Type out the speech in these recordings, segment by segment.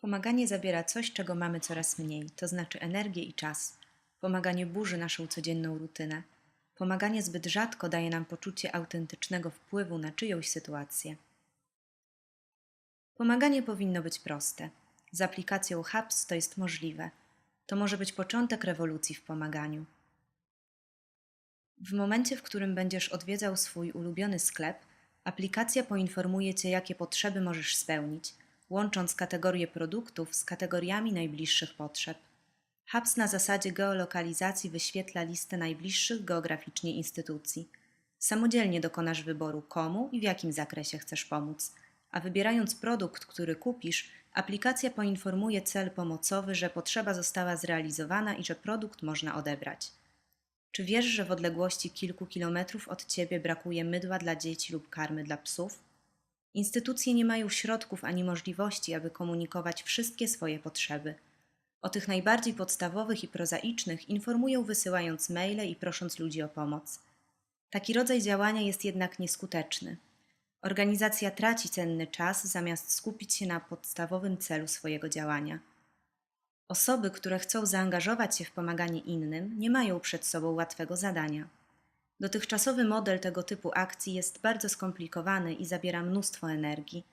Pomaganie zabiera coś, czego mamy coraz mniej, to znaczy energię i czas. Pomaganie burzy naszą codzienną rutynę. Pomaganie zbyt rzadko daje nam poczucie autentycznego wpływu na czyjąś sytuację. Pomaganie powinno być proste. Z aplikacją Hubs to jest możliwe. To może być początek rewolucji w pomaganiu. W momencie, w którym będziesz odwiedzał swój ulubiony sklep, aplikacja poinformuje Cię, jakie potrzeby możesz spełnić, łącząc kategorie produktów z kategoriami najbliższych potrzeb. Hubs na zasadzie geolokalizacji wyświetla listę najbliższych geograficznie instytucji. Samodzielnie dokonasz wyboru, komu i w jakim zakresie chcesz pomóc, a wybierając produkt, który kupisz, aplikacja poinformuje cel pomocowy, że potrzeba została zrealizowana i że produkt można odebrać. Czy wiesz, że w odległości kilku kilometrów od ciebie brakuje mydła dla dzieci lub karmy dla psów? Instytucje nie mają środków ani możliwości, aby komunikować wszystkie swoje potrzeby. O tych najbardziej podstawowych i prozaicznych informują wysyłając maile i prosząc ludzi o pomoc. Taki rodzaj działania jest jednak nieskuteczny. Organizacja traci cenny czas zamiast skupić się na podstawowym celu swojego działania. Osoby, które chcą zaangażować się w pomaganie innym, nie mają przed sobą łatwego zadania. Dotychczasowy model tego typu akcji jest bardzo skomplikowany i zabiera mnóstwo energii.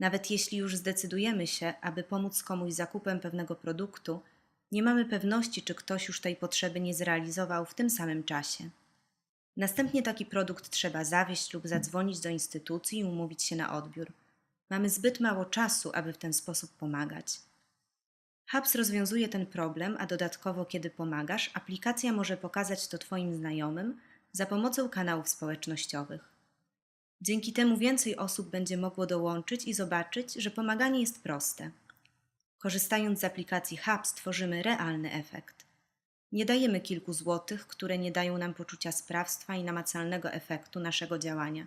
Nawet jeśli już zdecydujemy się, aby pomóc komuś zakupem pewnego produktu, nie mamy pewności, czy ktoś już tej potrzeby nie zrealizował w tym samym czasie. Następnie taki produkt trzeba zawieźć lub zadzwonić do instytucji i umówić się na odbiór. Mamy zbyt mało czasu, aby w ten sposób pomagać. Hubs rozwiązuje ten problem, a dodatkowo, kiedy pomagasz, aplikacja może pokazać to Twoim znajomym za pomocą kanałów społecznościowych. Dzięki temu więcej osób będzie mogło dołączyć i zobaczyć, że pomaganie jest proste. Korzystając z aplikacji Hubs, tworzymy realny efekt. Nie dajemy kilku złotych, które nie dają nam poczucia sprawstwa i namacalnego efektu naszego działania.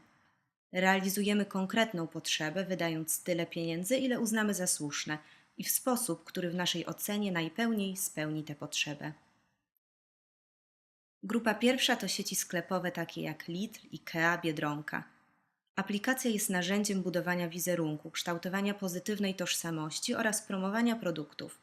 Realizujemy konkretną potrzebę, wydając tyle pieniędzy, ile uznamy za słuszne i w sposób, który w naszej ocenie najpełniej spełni tę potrzebę. Grupa pierwsza to sieci sklepowe takie jak Lidl, IKEA, Biedronka. Aplikacja jest narzędziem budowania wizerunku, kształtowania pozytywnej tożsamości oraz promowania produktów,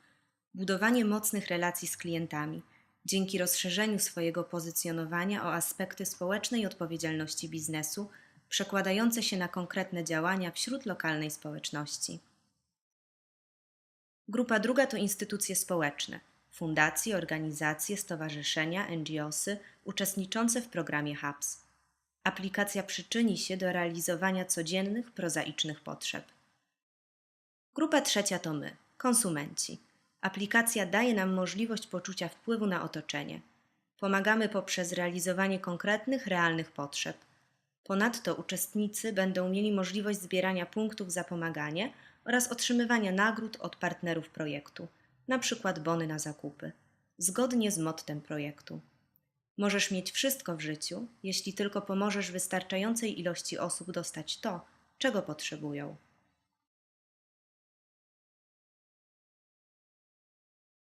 budowanie mocnych relacji z klientami, dzięki rozszerzeniu swojego pozycjonowania o aspekty społecznej odpowiedzialności biznesu, przekładające się na konkretne działania wśród lokalnej społeczności. Grupa druga to instytucje społeczne, fundacje, organizacje, stowarzyszenia, NGOsy uczestniczące w programie HUBS. Aplikacja przyczyni się do realizowania codziennych, prozaicznych potrzeb. Grupa trzecia to my, konsumenci. Aplikacja daje nam możliwość poczucia wpływu na otoczenie. Pomagamy poprzez realizowanie konkretnych, realnych potrzeb. Ponadto uczestnicy będą mieli możliwość zbierania punktów za pomaganie oraz otrzymywania nagród od partnerów projektu, np. bony na zakupy, zgodnie z mottem projektu. Możesz mieć wszystko w życiu, jeśli tylko pomożesz wystarczającej ilości osób dostać to, czego potrzebują.